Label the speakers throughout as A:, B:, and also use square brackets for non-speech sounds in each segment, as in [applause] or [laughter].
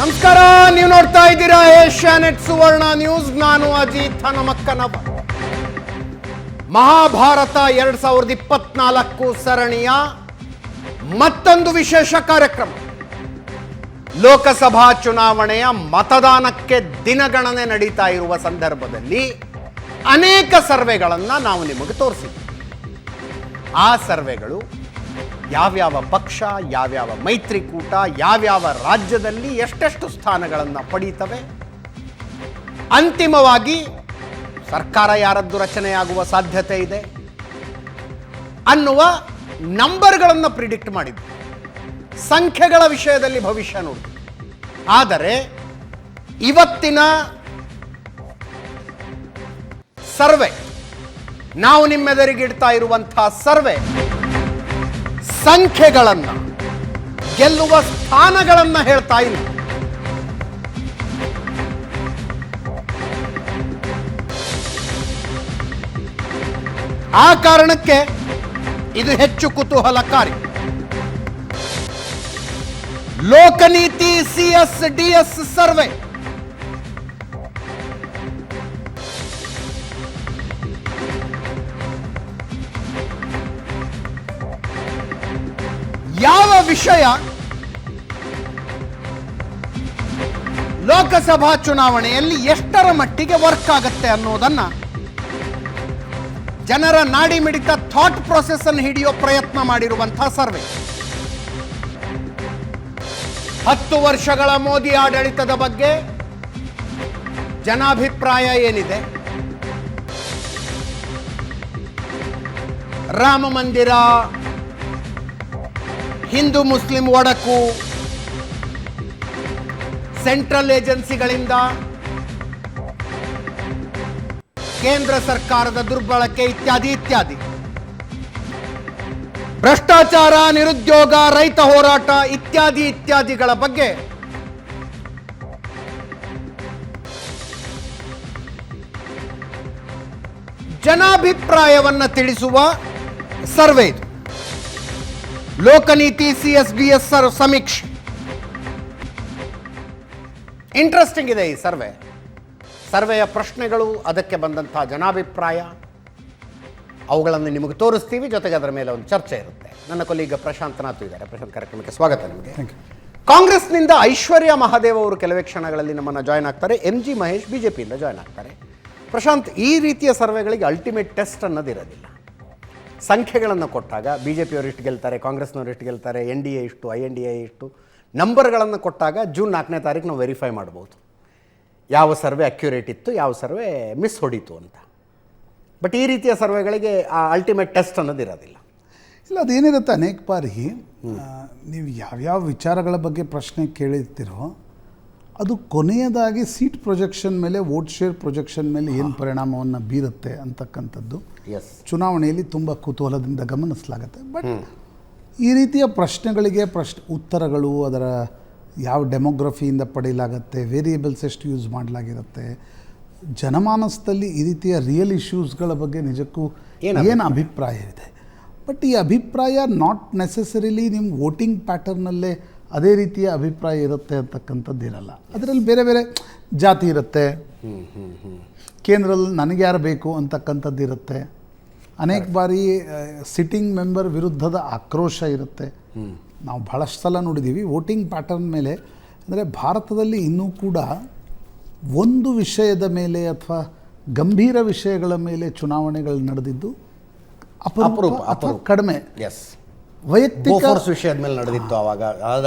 A: ನಮಸ್ಕಾರ, ನೀವು ನೋಡ್ತಾ ಇದ್ದೀರಾ ಏಷ್ಯಾನೆಟ್ ಸುವರ್ಣ ನ್ಯೂಸ್. ನಾನು ಅಜಿತ್ ಹನುಮಕ್ಕನವ. ಮಹಾಭಾರತ ಎರಡ್ ಸಾವಿರದ ಇಪ್ಪತ್ನಾಲ್ಕು ಸರಣಿಯ ಮತ್ತೊಂದು ವಿಶೇಷ ಕಾರ್ಯಕ್ರಮ. ಲೋಕಸಭಾ ಚುನಾವಣೆಯ ಮತದಾನಕ್ಕೆ ದಿನಗಣನೆ ನಡೀತಾ ಇರುವ ಸಂದರ್ಭದಲ್ಲಿ ಅನೇಕ ಸರ್ವೆಗಳನ್ನು ನಾವು ನಿಮಗೆ ತೋರಿಸಿದ್ದೀವಿ ಆ ಸರ್ವೆಗಳು ಯಾವ್ಯಾವ ಪಕ್ಷ, ಯಾವ್ಯಾವ ಮೈತ್ರಿಕೂಟ, ಯಾವ್ಯಾವ ರಾಜ್ಯದಲ್ಲಿ ಎಷ್ಟೆಷ್ಟು ಸ್ಥಾನಗಳನ್ನು ಪಡೀತವೆ? ಅಂತಿಮವಾಗಿ ಸರ್ಕಾರ ಯಾರದ್ದು ರಚನೆಯಾಗುವ ಸಾಧ್ಯತೆ ಇದೆ ಅನ್ನುವ ನಂಬರ್ಗಳನ್ನು ಪ್ರಿಡಿಕ್ಟ್ ಮಾಡಿದ್ವಿ. ಸಂಖ್ಯೆಗಳ ವಿಷಯದಲ್ಲಿ ಭವಿಷ್ಯ ನೋಡಿ. ಆದರೆ ಇವತ್ತಿನ ಸರ್ವೆ, ನಾವು ನಿಮ್ಮೆದರಿಗಿಡ್ತಾ ಇರುವಂತಹ ಸರ್ವೆ ಸಂಖ್ಯೆಗಳನ್ನು, ಗೆಲ್ಲುವ ಸ್ಥಾನಗಳನ್ನು ಹೇಳ್ತಾ ಇಲ್ಲ ಆ ಕಾರಣಕ್ಕೆ ಇದು ಹೆಚ್ಚು ಕುತೂಹಲಕಾರಿ. Lokniti C S D S survey. ಯಾವ ವಿಷಯ? ಲೋಕಸಭಾ ಚುನಾವಣೆಯಲ್ಲಿ ಎಷ್ಟರ ಮಟ್ಟಿಗೆ ವರ್ಕ್ ಆಗುತ್ತೆ ಅನ್ನೋದನ್ನ ಜನರ ನಾಡಿ ಮಿಡಿತ ಥಾಟ್ ಪ್ರೊಸೆಸ್ ಅನ್ನು ಹಿಡಿಯೋ ಪ್ರಯತ್ನ ಮಾಡಿರುವಂತಹ ಸರ್ವೆ. ಹತ್ತು ವರ್ಷಗಳ ಮೋದಿ ಆಡಳಿತದ ಬಗ್ಗೆ ಜನಾಭಿಪ್ರಾಯ ಏನಿದೆ? ರಾಮ ಮಂದಿರ ಹಿಂದೂ ಮುಸ್ಲಿಂ ಒಡಕು ಸೆಂಟ್ರಲ್ ಏಜೆನ್ಸಿಗಳಿಂದ ಕೇಂದ್ರ ಸರ್ಕಾರದ ದುರ್ಬಳಕೆ ಇತ್ಯಾದಿ ಇತ್ಯಾದಿ. ಭ್ರಷ್ಟಾಚಾರ, ನಿರುದ್ಯೋಗ, ರೈತ ಹೋರಾಟ ಇತ್ಯಾದಿ ಇತ್ಯಾದಿಗಳ ಬಗ್ಗೆ ಜನಾಭಿಪ್ರಾಯವನ್ನು ತಿಳಿಸುವ ಸರ್ವೆ ಇದು. Lokniti C S B S ಸಮೀಕ್ಷೆ. ಇಂಟ್ರೆಸ್ಟಿಂಗ್ ಇದೆ ಈ ಸರ್ವೆ. ಸರ್ವೆಯ ಪ್ರಶ್ನೆಗಳು ಅದಕ್ಕೆ ಬಂದಂಥ ಜನಾಭಿಪ್ರಾಯ ಅವುಗಳನ್ನು ನಿಮಗೆ ತೋರಿಸ್ತೀವಿ ಜೊತೆಗೆ ಅದರ ಮೇಲೆ ಒಂದು ಚರ್ಚೆ ಇರುತ್ತೆ. ನನ್ನ ಕೊಲೀಗ ಪ್ರಶಾಂತ್ ನಾಥ್ ಇದ್ದಾರೆ. ಪ್ರಶಾಂತ್ ಕಾರ್ಯಕ್ರಮಕ್ಕೆ ಸ್ವಾಗತ ನಿಮಗೆ. ಕಾಂಗ್ರೆಸ್ನಿಂದ ಐಶ್ವರ್ಯ ಮಹಾದೇವ್ ಅವರು ಕೆಲವೇ ಕ್ಷಣಗಳಲ್ಲಿ ನಮ್ಮನ್ನು ಜಾಯ್ನ್ ಆಗ್ತಾರೆ. ಎಂ ಜಿ ಮಹೇಶ್ ಬಿಜೆಪಿಯಿಂದ ಜಾಯ್ನ್ ಆಗ್ತಾರೆ. ಪ್ರಶಾಂತ್ ಈ ರೀತಿಯ ಸರ್ವೆಗಳಿಗೆ ಅಲ್ಟಿಮೇಟ್ ಟೆಸ್ಟ್ ಅನ್ನೋದಿರೋದಿಲ್ಲ. ಸಂಖ್ಯೆಗಳನ್ನು ಕೊಟ್ಟಾಗ ಬಿ ಜೆ ಪಿಯವರು ಇಷ್ಟು ಗೆಲ್ತಾರೆ, ಕಾಂಗ್ರೆಸ್ನವರು ಇಷ್ಟು ಗೆಲ್ತಾರೆ, ಎನ್ ಡಿ ಎ ಇಷ್ಟು, ಐ ಎನ್ ಡಿ ಎ ಇಷ್ಟು, ನಂಬರ್ಗಳನ್ನು ಕೊಟ್ಟಾಗ ಜೂನ್ ನಾಲ್ಕನೇ ತಾರೀಕು ನಾವು ವೆರಿಫೈ ಮಾಡ್ಬೋದು. ಯಾವ ಸರ್ವೆ ಅಕ್ಯುರೇಟ್ ಇತ್ತು, ಯಾವ ಸರ್ವೆ ಮಿಸ್ ಹೊಡೀತು ಅಂತ. ಬಟ್ ಈ ರೀತಿಯ ಸರ್ವೆಗಳಿಗೆ ಆ ಅಲ್ಟಿಮೇಟ್ ಟೆಸ್ಟ್ ಅನ್ನೋದು ಇರೋದಿಲ್ಲ.
B: ಇಲ್ಲ ಅದೇನಿರುತ್ತೆ ಅನೇಕ ಬಾರಿ ನೀವು ಯಾವ್ಯಾವ ವಿಚಾರಗಳ ಬಗ್ಗೆ ಪ್ರಶ್ನೆ ಕೇಳಿರ್ತೀರೋ ಅದು ಕೊನೆಯದಾಗಿ ಸೀಟ್ ಪ್ರೊಜೆಕ್ಷನ್ ಮೇಲೆ ವೋಟ್ ಶೇರ್ ಪ್ರೊಜೆಕ್ಷನ್ ಮೇಲೆ ಏನು ಪರಿಣಾಮವನ್ನು ಬೀರುತ್ತೆ ಅಂತಕ್ಕಂಥದ್ದು
A: ಎಸ್
B: ಚುನಾವಣೆಯಲ್ಲಿ ತುಂಬ ಕುತೂಹಲದಿಂದ ಗಮನಿಸಲಾಗುತ್ತೆ. ಬಟ್ ಈ ರೀತಿಯ ಪ್ರಶ್ನೆಗಳಿಗೆ ಪ್ರಶ್ನೆ ಉತ್ತರಗಳು ಅದರ ಯಾವ ಡೆಮೋಗ್ರಫಿಯಿಂದ ಪಡೆಯಲಾಗತ್ತೆ ವೇರಿಯೇಬಲ್ಸ್ ಎಷ್ಟು ಯೂಸ್ ಮಾಡಲಾಗಿರುತ್ತೆ ಜನಮಾನಸದಲ್ಲಿ ಈ ರೀತಿಯ ರಿಯಲ್ ಇಶ್ಯೂಸ್ಗಳ ಬಗ್ಗೆ ನಿಜಕ್ಕೂ
A: ಏನ್
B: ಏನು ಅಭಿಪ್ರಾಯ? ಇದೆ? ಬಟ್ ಈ ಅಭಿಪ್ರಾಯ ನಾಟ್ ನೆಸೆಸರಿಲಿ ನಿಮ್ಮ ವೋಟಿಂಗ್ ಪ್ಯಾಟರ್ನಲ್ಲೇ ಅದೇ ರೀತಿಯ ಅಭಿಪ್ರಾಯ ಇರುತ್ತೆ ಅಂತಕ್ಕಂಥದ್ದು ಇರಲ್ಲ. ಅದರಲ್ಲಿ ಬೇರೆ ಬೇರೆ ಜಾತಿ ಇರುತ್ತೆ. ಕೇಂದ್ರದಲ್ಲಿ ನನಗೆ ಯಾರು ಬೇಕು ಅಂತಕ್ಕಂಥದ್ದು ಇರುತ್ತೆ. ಅನೇಕ ಬಾರಿ ಸಿಟ್ಟಿಂಗ್ ಮೆಂಬರ್ ವಿರುದ್ಧದ ಆಕ್ರೋಶ ಇರುತ್ತೆ. ನಾವು ಭಾಳಷ್ಟು ಸಲ ನೋಡಿದ್ದೀವಿ ವೋಟಿಂಗ್ ಪ್ಯಾಟರ್ನ್ ಮೇಲೆ. ಅಂದರೆ ಭಾರತದಲ್ಲಿ ಇನ್ನೂ ಕೂಡ ಒಂದು ವಿಷಯದ ಮೇಲೆ ಅಥವಾ ಗಂಭೀರ ವಿಷಯಗಳ ಮೇಲೆ ಚುನಾವಣೆಗಳು ನಡೆದಿದ್ದು
A: ಅಪರೂಪ,
B: ಅಥವಾ. ಕಡಿಮೆ.
A: ಎಸ್
B: ವೈಯಕ್ತಿಕ
A: ವಿಷಯದ ಮೇಲೆ ನಡೆದಿತ್ತು ಆವಾಗ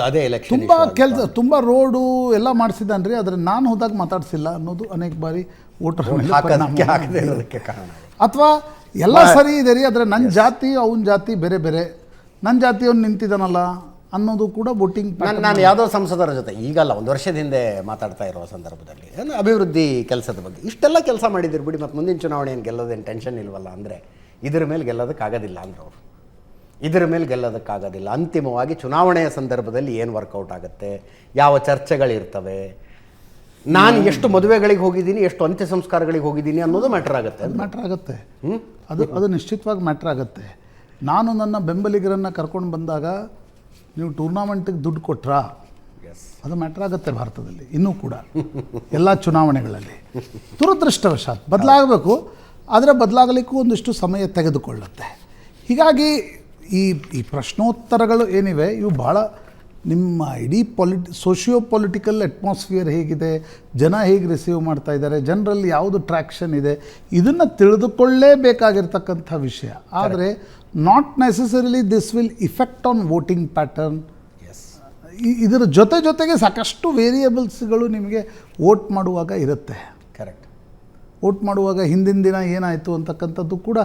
A: ಅದೇ ಎಲೆಕ್ಷನ್
B: ತುಂಬ ಕೆಲಸ ತುಂಬ ರೋಡು ಎಲ್ಲ ಮಾಡಿಸಿದ್ದಾನ್ರಿ ಆದರೆ ನಾನು ಹೋದಾಗ ಮಾತಾಡ್ಸಿಲ್ಲ ಅನ್ನೋದು ಅನೇಕ ಬಾರಿ ವೋಟರ್
A: ಕಾರಣ.
B: ಅಥವಾ ಎಲ್ಲ ಸರಿ ಇದೆ ರೀ ಆದರೆ ನನ್ನ ಜಾತಿ ಅವನ ಜಾತಿ ಬೇರೆ ಬೇರೆ. ನನ್ನ ಜಾತಿಯವನು ನಿಂತಿದ್ದಾನಲ್ಲ ಅನ್ನೋದು ಕೂಡ ವೋಟಿಂಗ್
A: ನಾನು ನಾನು ಯಾವುದೋ ಸಂಸದರ ಜೊತೆ ಈಗಲ್ಲ ಒಂದು ವರ್ಷದ ಹಿಂದೆ ಮಾತಾಡ್ತಾ ಇರೋ ಸಂದರ್ಭದಲ್ಲಿ. ಏನು ಅಭಿವೃದ್ಧಿ ಕೆಲಸದ ಬಗ್ಗೆ. ಇಷ್ಟೆಲ್ಲ ಕೆಲಸ ಮಾಡಿದಿರಿ ಬಿಡಿ ಮತ್ತು ಮುಂದಿನ ಚುನಾವಣೆ ಏನು ಗೆಲ್ಲೋದೇನು ಟೆನ್ಷನ್ ಇಲ್ವಲ್ಲ ಅಂದರೆ ಇದ್ರ ಮೇಲೆ ಗೆಲ್ಲೋದಕ್ಕಾಗೋದಿಲ್ಲ ಅಂದ್ರೆ ಅವರು. ಇದರ ಮೇಲೆ ಗೆಲ್ಲೋದಕ್ಕಾಗೋದಿಲ್ಲ. ಅಂತಿಮವಾಗಿ ಚುನಾವಣೆಯ ಸಂದರ್ಭದಲ್ಲಿ ಏನು ವರ್ಕೌಟ್ ಆಗುತ್ತೆ? ಯಾವ ಚರ್ಚೆಗಳಿರ್ತವೆ? ನಾನು ಎಷ್ಟು ಮದುವೆಗಳಿಗೆ ಹೋಗಿದ್ದೀನಿ ಎಷ್ಟು ಅಂತ್ಯ ಸಂಸ್ಕಾರಗಳಿಗೆ ಹೋಗಿದ್ದೀನಿ ಅನ್ನೋದು ಮ್ಯಾಟರ್ ಆಗುತ್ತೆ
B: ಅದು ಮ್ಯಾಟ್ರ್ ಆಗುತ್ತೆ. ಅದು ಅದು ನಿಶ್ಚಿತವಾಗಿ ಮ್ಯಾಟ್ರ್ ಆಗುತ್ತೆ. ನಾನು ನನ್ನ ಬೆಂಬಲಿಗರನ್ನು ಕರ್ಕೊಂಡು ಬಂದಾಗ ನೀವು ಟೂರ್ನಾಮೆಂಟಿಗೆ ದುಡ್ಡು ಕೊಟ್ರಾ?
A: ಎಸ್
B: ಅದು ಮ್ಯಾಟ್ರ್ ಆಗುತ್ತೆ ಭಾರತದಲ್ಲಿ ಇನ್ನೂ ಕೂಡ. ಎಲ್ಲ ಚುನಾವಣೆಗಳಲ್ಲಿ. ದುರದೃಷ್ಟವಶಾತ್ ಬದಲಾಗಬೇಕು. ಆದರೆ ಬದಲಾಗಲಿಕ್ಕೂ ಒಂದಿಷ್ಟು ಸಮಯ ತೆಗೆದುಕೊಳ್ಳುತ್ತೆ. ಹೀಗಾಗಿ ಈ ಈ ಪ್ರಶ್ನೋತ್ತರಗಳು ಏನಿವೆ ಇವು ಭಾಳ ನಿಮ್ಮ ಇಡೀ ಪೊಲಿಟಿ ಸೋಷಿಯೋ ಪೊಲಿಟಿಕಲ್ ಅಟ್ಮಾಸ್ಫಿಯರ್ ಹೇಗಿದೆ ಜನ ಹೇಗೆ ರಿಸೀವ್ ಮಾಡ್ತಾ ಇದ್ದಾರೆ ಜನರಲ್ಲಿ ಯಾವುದು ಟ್ರ್ಯಾಕ್ಷನ್ ಇದೆ ಇದನ್ನು ತಿಳಿದುಕೊಳ್ಳೇಬೇಕಾಗಿರ್ತಕ್ಕಂಥ ವಿಷಯ. ಆದರೆ not necessarily this will effect on voting
A: patterns
B: ಇದರ ಜೊತೆ ಜೊತೆಗೆ ಸಾಕಷ್ಟು ವೇರಿಯಬಲ್ಸ್ಗಳು ನಿಮಗೆ ವೋಟ್ ಮಾಡುವಾಗ ಇರುತ್ತೆ.
A: ಕರೆಕ್ಟ್
B: ವೋಟ್ ಮಾಡುವಾಗ ಹಿಂದಿನ ದಿನ ಏನಾಯಿತು ಅಂತಕ್ಕಂಥದ್ದು ಕೂಡ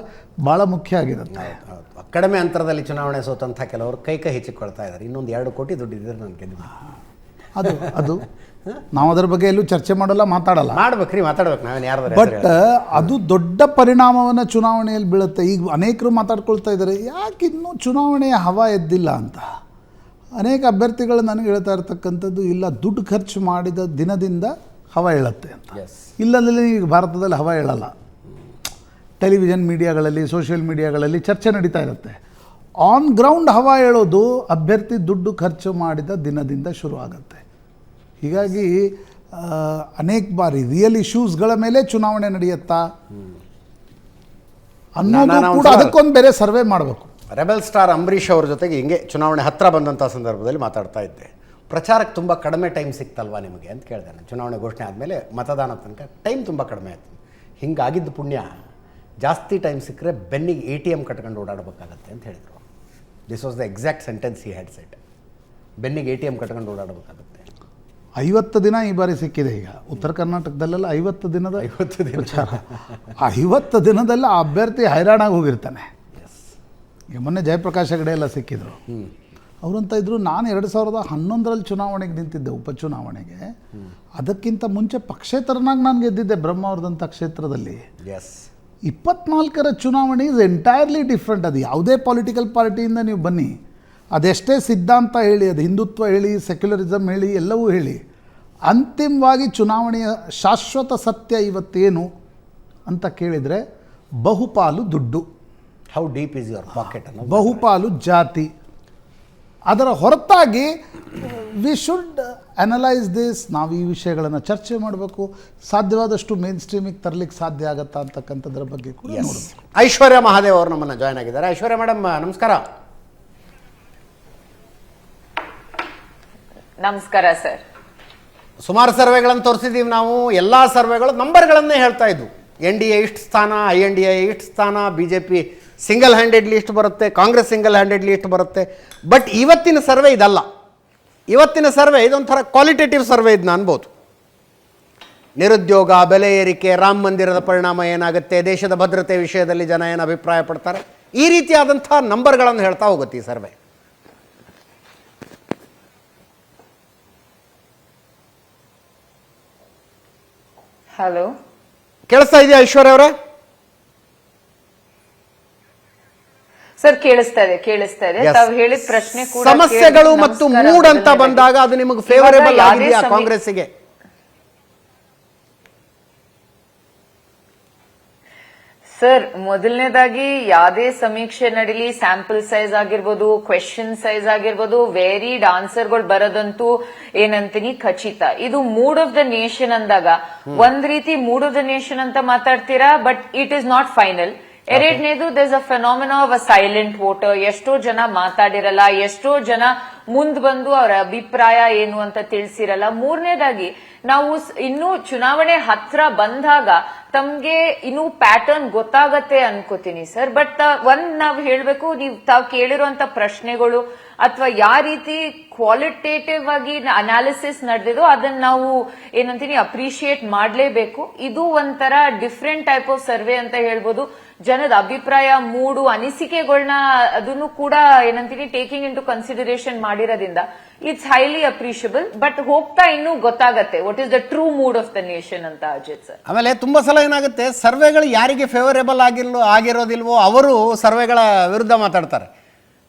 B: ಭಾಳ ಮುಖ್ಯ ಆಗಿರುತ್ತೆ.
A: ಕಡಿಮೆ ಅಂತರದಲ್ಲಿ ಚುನಾವಣೆ ಸೋತಂಥ ಕೆಲವರು ಕೈ ಕೈ ಹೆಚ್ಚಿಕೊಳ್ತಾ ಇದ್ದಾರೆ. ಇನ್ನೊಂದು ಎರಡು ಕೋಟಿ ದುಡ್ಡಿದ್ರೆ ನಾನು ಗೆದ್ದು
B: ಅದು ಅದು. ನಾವು ಅದರ ಬಗ್ಗೆ ಎಲ್ಲೂ ಚರ್ಚೆ ಮಾಡಲ್ಲ ಮಾತಾಡಲ್ಲ.
A: ಮಾಡ್ಬೇಕ್ರಿ ಮಾತಾಡ್ಬೇಕು. ನಾವೇನು ಯಾರು
B: ಬಟ್ ಅದು ದೊಡ್ಡ ಪರಿಣಾಮವನ್ನು ಚುನಾವಣೆಯಲ್ಲಿ ಬೀಳುತ್ತೆ. ಈಗ ಅನೇಕರು ಮಾತಾಡ್ಕೊಳ್ತಾ ಇದ್ದಾರೆ. ಯಾಕೆ ಇನ್ನೂ ಚುನಾವಣೆಯ ಹವಾ ಎದ್ದಿಲ್ಲ ಅಂತ? ಅನೇಕ ಅಭ್ಯರ್ಥಿಗಳು ನನಗೆ ಹೇಳ್ತಾ ಇರ್ತಕ್ಕಂಥದ್ದು ಇಲ್ಲ ದುಡ್ಡು ಖರ್ಚು ಮಾಡಿದ ದಿನದಿಂದ ಹವಾ ಹೇಳುತ್ತೆ ಅಂತ.
A: ಎಸ್
B: ಇಲ್ಲದಲ್ಲಿ ಈಗ ಭಾರತದಲ್ಲಿ ಹವಾ ಹೇಳಲ್ಲ. ಟೆಲಿವಿಷನ್ ಮೀಡಿಯಾಗಳಲ್ಲಿ ಸೋಷಿಯಲ್ ಮೀಡಿಯಾಗಳಲ್ಲಿ ಚರ್ಚೆ ನಡೀತಾ ಇರುತ್ತೆ. ಆನ್ ಗ್ರೌಂಡ್ ಹವಾ ಹೇಳೋದು ಅಭ್ಯರ್ಥಿ ದುಡ್ಡು ಖರ್ಚು ಮಾಡಿದ ದಿನದಿಂದ ಶುರು ಆಗುತ್ತೆ. ಹೀಗಾಗಿ ಅನೇಕ ಬಾರಿ ರಿಯಲ್ ಇಶ್ಯೂಸ್ಗಳ ಮೇಲೆ ಚುನಾವಣೆ ನಡೆಯುತ್ತಾ? ಅನ್ನೋದು ಕೂಡ ಅದಕ್ಕೊಂದು ಬೇರೆ ಸರ್ವೆ ಮಾಡಬೇಕು.
A: ರೆಬೆಲ್ ಸ್ಟಾರ್ ಅಂಬರೀಷ್ ಅವ್ರ ಜೊತೆಗೆ ಹಿಂಗೆ ಚುನಾವಣೆ ಹತ್ತಿರ ಬಂದಂಥ ಸಂದರ್ಭದಲ್ಲಿ ಮಾತಾಡ್ತಾ ಇದ್ದೆ. ಪ್ರಚಾರಕ್ಕೆ ತುಂಬ ಕಡಿಮೆ ಟೈಮ್ ಸಿಕ್ತಲ್ವಾ ನಿಮಗೆ ಅಂತ ಕೇಳಿದೆ ನಾನು. ಚುನಾವಣೆ ಘೋಷಣೆ ಆದಮೇಲೆ ಮತದಾನ ತನಕ ಟೈಮ್ ತುಂಬ ಕಡಿಮೆ ಆಯ್ತು. ಹಿಂಗಾಗಿದ್ದು ಪುಣ್ಯ ಜಾಸ್ತಿ ಟೈಮ್ ಸಿಕ್ಕರೆ ಬೆನ್ನಿಗೆ ಎ ಟಿ ಎಂ ಕಟ್ಕೊಂಡು ಓಡಾಡಬೇಕಾಗತ್ತೆ ಅಂತ ಹೇಳಿದರು. This was the exact sentence he had said ಬೆನ್ನಿಗೆ ಎ ಟಿ ಎಂ ಕಟ್ಕೊಂಡು ಓಡಾಡಬೇಕಾಗತ್ತೆ.
B: ಐವತ್ತು ದಿನ ಈ ಬಾರಿ ಸಿಕ್ಕಿದೆ ಈಗ. ಉತ್ತರ ಕರ್ನಾಟಕದಲ್ಲೆಲ್ಲ ಐವತ್ತು ದಿನದ
A: ಐವತ್ತು ದಿನ.
B: ಐವತ್ತು ದಿನದಲ್ಲಿ ಆ ಅಭ್ಯರ್ಥಿ ಹೈರಾಣಾಗಿ ಹೋಗಿರ್ತಾನೆ.
A: ಎಸ್
B: ಈಗ ಮೊನ್ನೆ ಜಯಪ್ರಕಾಶ್ ಹೆಗಡೆ ಎಲ್ಲ ಸಿಕ್ಕಿದ್ರು. ಅವರಂತ ಇದ್ದರು ನಾನು ಎರಡು ಸಾವಿರದ ಹನ್ನೊಂದರಲ್ಲಿ ಚುನಾವಣೆಗೆ ನಿಂತಿದ್ದೆ ಉಪಚುನಾವಣೆಗೆ. ಅದಕ್ಕಿಂತ ಮುಂಚೆ ಪಕ್ಷೇತರನಾಗಿ ನಾನು ಗೆದ್ದಿದ್ದೆ ಬ್ರಹ್ಮಾವರದಂಥ ಕ್ಷೇತ್ರದಲ್ಲಿ.
A: ಎಸ್
B: ಇಪ್ಪತ್ನಾಲ್ಕರ ಚುನಾವಣೆ ಇಸ್ ಎಂಟೈರ್ಲಿ ಡಿಫ್ರೆಂಟ್ ಅದು ಯಾವುದೇ ಪೊಲಿಟಿಕಲ್ ಪಾರ್ಟಿಯಿಂದ ನೀವು ಬನ್ನಿ. ಅದೆಷ್ಟೇ ಸಿದ್ಧಾಂತ ಹೇಳಿ ಅದು ಹಿಂದುತ್ವ ಹೇಳಿ ಸೆಕ್ಯುಲರಿಸಮ್ ಹೇಳಿ ಎಲ್ಲವೂ ಹೇಳಿ. ಅಂತಿಮವಾಗಿ ಚುನಾವಣೆಯ ಶಾಶ್ವತ ಸತ್ಯ ಇವತ್ತೇನು ಅಂತ ಕೇಳಿದರೆ ಬಹುಪಾಲು ದುಡ್ಡು.
A: How deep is your pocket
B: ಬಹುಪಾಲು ಜಾತಿ. ಅದರ ಹೊರತಾಗಿ ವಿ ಶುಡ್ ಅನಲೈಸ್ ದಿಸ್ ನಾವು ಈ ವಿಷಯಗಳನ್ನು ಚರ್ಚೆ ಮಾಡಬೇಕು. ಸಾಧ್ಯವಾದಷ್ಟು ಮೇನ್ ಸ್ಟ್ರೀಮಿಗೆ ತರಲಿಕ್ಕೆ ಸಾಧ್ಯ ಆಗತ್ತಾ ಅಂತಕ್ಕಂಥದ್ರ ಬಗ್ಗೆ ಕೂಡ
A: ಐಶ್ವರ್ಯ ಮಹಾದೇವ್ ಅವರು ನಮ್ಮನ್ನು ಜಾಯ್ನ್ ಆಗಿದ್ದಾರೆ. ಐಶ್ವರ್ಯ ಮೇಡಮ್ ನಮಸ್ಕಾರ.
C: ನಮಸ್ಕಾರ ಸರ್
A: ಸುಮಾರು ಸರ್ವೆಗಳನ್ನು ತೋರಿಸಿದ್ದೀವಿ ನಾವು. ಎಲ್ಲ ಸರ್ವೆಗಳು ನಂಬರ್ಗಳನ್ನೇ ಹೇಳ್ತಾ ಇದ್ವು. ಎನ್ ಡಿ ಎ ಇಷ್ಟು ಸ್ಥಾನ ಐ ಎನ್ ಡಿ ಎ ಇಷ್ಟು ಸ್ಥಾನ B J P single handed list ಬರುತ್ತೆ ಕಾಂಗ್ರೆಸ್ ಸಿಂಗಲ್ ಹ್ಯಾಂಡೆಡ್ ಲಿಸ್ಟ್ ಬರುತ್ತೆ. ಬಟ್ ಇವತ್ತಿನ ಸರ್ವೆ ಇದಲ್ಲ. ಇವತ್ತಿನ ಸರ್ವೆ ಇದೊಂಥರ ಕ್ವಾಲಿಟೇಟಿವ್ ಸರ್ವೆ ಇದನ್ನ ಅನ್ಬೋದು. ನಿರುದ್ಯೋಗ ಬೆಲೆ ಏರಿಕೆ ರಾಮ ಮಂದಿರದ ಪರಿಣಾಮ ಏನಾಗುತ್ತೆ ದೇಶದ ಭದ್ರತೆ ವಿಷಯದಲ್ಲಿ ಜನ ಏನು ಅಭಿಪ್ರಾಯ ಪಡ್ತಾರೆ ಈ ರೀತಿಯಾದಂಥ ನಂಬರ್ಗಳನ್ನು ಹೇಳ್ತಾ ಹೋಗುತ್ತೆ ಈ ಸರ್ವೆ.
C: ಹಲೋ
A: ಕೇಳಿಸ್ತಾ ಇದೆಯಾ ಐಶ್ವರ್ಯ ಅವರೇ?
C: ಸರ್ ಕೇಳಿಸ್ತಾ ಇದೆ ಕೇಳಿಸ್ತಾ ಇದೆ. ತಾವು ಹೇಳಿದ ಪ್ರಶ್ನೆ ಕೂಡ
A: ಸಮಸ್ಯೆಗಳು ಮತ್ತು ಮೂಡ್ ಅಂತ ಬಂದಾಗ ಅದು ನಿಮಗೆ ಫೇವರೇಬಲ್ ಆಗಿದೆಯಾ
C: ಕಾಂಗ್ರೆಸ್
A: ಕಾಂಗ್ರೆಸ್ಸಿಗೆ?
C: ಸರ್ ಮೊದಲನೇದಾಗಿ ಯಾವುದೇ ಸಮೀಕ್ಷೆ ನಡೀಲಿ ಸ್ಯಾಂಪಲ್ ಸೈಜ್ ಆಗಿರ್ಬೋದು ಕ್ವೆಶನ್ ಸೈಜ್ ಆಗಿರ್ಬೋದು ವೇರಿಡ್ ಆನ್ಸರ್ಗಳು ಬರೋದಂತೂ ಏನಂತೀನಿ ಖಚಿತ. ಇದು ಮೂಡ್ ಆಫ್ ದ ನೇಷನ್ ಅಂದಾಗ. ಒಂದ್ ರೀತಿ ಮೂಡ್ ಆಫ್ ದ ನೇಷನ್ ಅಂತ ಮಾತಾಡ್ತೀರಾ but it is not final ಎರಡನೇದು there's a phenomena of a silent voter ಎಷ್ಟೋ ಜನ ಮಾತಾಡಿರಲ್ಲ, ಎಷ್ಟೋ ಜನ ಮುಂದ್ ಬಂದು ಅವರ ಅಭಿಪ್ರಾಯ ಏನು ಅಂತ ತಿಳಿಸಿರಲ್ಲ. ಮೂರನೇದಾಗಿ, ನಾವು ಇನ್ನು ಚುನಾವಣೆ ಹತ್ರ ಬಂದಾಗ ತಮ್ಗೆ ಇನ್ನು ಪ್ಯಾಟರ್ನ್ ಗೊತ್ತಾಗತ್ತೆ ಅನ್ಕೋತೀನಿ ಸರ್ ಬಟ್ ಒಂದ್ ನಾವ್ ಹೇಳ್ಬೇಕು, ನೀವು ತಾವ್ ಕೇಳಿರುವಂತ ಪ್ರಶ್ನೆಗಳು ಅಥವಾ ಯಾವ ರೀತಿ ಕ್ವಾಲಿಟೇಟಿವ್ ಆಗಿ ಅನಾಲಿಸಿಸ್ ನಡೆದಿದೋ ಅದನ್ನ ನಾವು ಏನಂತೀನಿ ಅಪ್ರಿಶಿಯೇಟ್ ಮಾಡಲೇಬೇಕು. ಇದು ಒಂಥರ ಡಿಫ್ರೆಂಟ್ ಟೈಪ್ ಆಫ್ ಸರ್ವೆ ಅಂತ ಹೇಳ್ಬೋದು. ಜನದ ಅಭಿಪ್ರಾಯ, ಮೂಡು ಅನಿಸಿಕೆಗಳನ್ನ ಅದನ್ನು ಕೂಡ ಏನಂತೀನಿ ಟೇಕಿಂಗ್ ಇನ್ ಟು ಕನ್ಸಿಡರೇಷನ್ ಮಾಡಿರೋದ್ರಿಂದ ಇಟ್ಸ್ ಹೈಲಿ ಅಪ್ರಿಷಿಯಬಲ್ ಬಟ್ ಹೋಗ್ತಾ ಇನ್ನೂ ಗೊತ್ತಾಗತ್ತೆ. What is the true mood of the nation ಅಂತ ಅಜಿತ್ ಸರ್
A: ಆಮೇಲೆ ತುಂಬಾ ಸಲ ಏನಾಗುತ್ತೆ, ಸರ್ವೆಗಳು ಯಾರಿಗೆ ಫೇವರೇಬಲ್ ಆಗಿರ್ಲೋ ಆಗಿರೋದಿಲ್ವೋ, ಅವರು ಸರ್ವೆಗಳ ವಿರುದ್ಧ ಮಾತಾಡ್ತಾರೆ.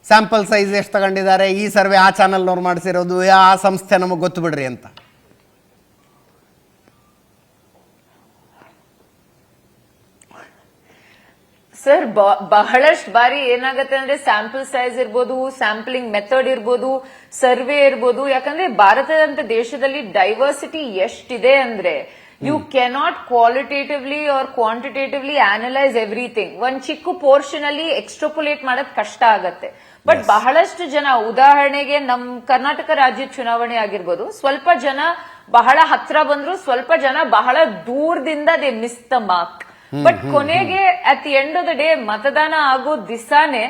A: ಸ್ಯಾಂಪಲ್ ಸೈಜ್ ಎಷ್ಟು ತಗೊಂಡಿದ್ದಾರೆ, ಈ ಸರ್ವೆ ಆ ಚಾನಲ್ನವ್ರು ಮಾಡಿಸಿರೋದು ಆ ಸಂಸ್ಥೆ ನಮಗೆ ಗೊತ್ತು ಬಿಡ್ರಿ ಅಂತ.
C: ಸರ್ ಬಹಳಷ್ಟು ಬಾರಿ ಏನಾಗತ್ತೆ ಅಂದ್ರೆ ಸ್ಯಾಂಪಲ್ ಸೈಜ್ ಇರ್ಬೋದು ಸ್ಯಾಂಪಲಿಂಗ್ ಮೆಥಡ್ ಇರ್ಬೋದು ಸರ್ವೆ ಇರ್ಬೋದು. ಯಾಕಂದ್ರೆ ಭಾರತದಂತ ದೇಶದಲ್ಲಿ ಡೈವರ್ಸಿಟಿ ಎಷ್ಟಿದೆ ಅಂದ್ರೆ you cannot qualitatively or quantitatively analyse everything ಒಂದ್ ಚಿಕ್ಕ ಪೋರ್ಷನ್ ಅಲ್ಲಿ ಎಕ್ಸ್ಟ್ರಪುಲೇಟ್ ಮಾಡೋದ್ ಕಷ್ಟ ಆಗತ್ತೆ. ಬಟ್ ಬಹಳಷ್ಟು ಜನ ಉದಾಹರಣೆಗೆ ನಮ್ ಕರ್ನಾಟಕ ರಾಜ್ಯ ಚುನಾವಣೆ ಆಗಿರ್ಬೋದು ಸ್ವಲ್ಪ ಜನ ಬಹಳ ಹತ್ರ ಬಂದ್ರು ಸ್ವಲ್ಪ ಜನ ಬಹಳ ದೂರದಿಂದ they miss the mark but ಕೊನೆಗೆ at the end of the day ಮತದಾನ ಆಗೋ ದಿಸಾನೇ